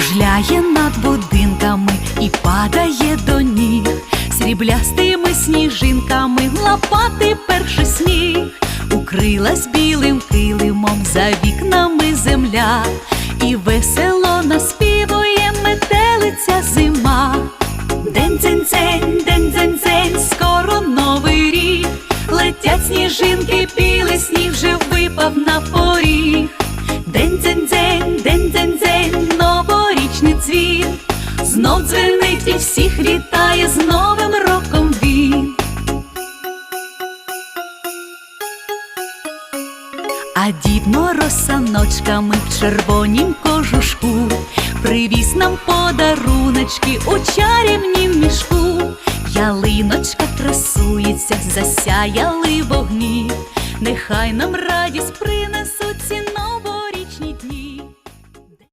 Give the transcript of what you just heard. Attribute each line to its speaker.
Speaker 1: сяє над будинками і падає до ніг, сріблястими сніжинками лапати перший сніг, укрилась білим килимом за вікнами земля, і весело наспівує метелиця зима. День дзень дзень, день дзень дзень, скоро новий рік. Летять сніжинки, білий сніг вже випав на поріг. Знов дзвенить і всіх вітає з Новим роком він. А дід Мороз саночками в червонім кожушку Привіз нам подаруночки у чарівнім мішку. Ялиночка красується, засяяли вогні, нехай нам радість нові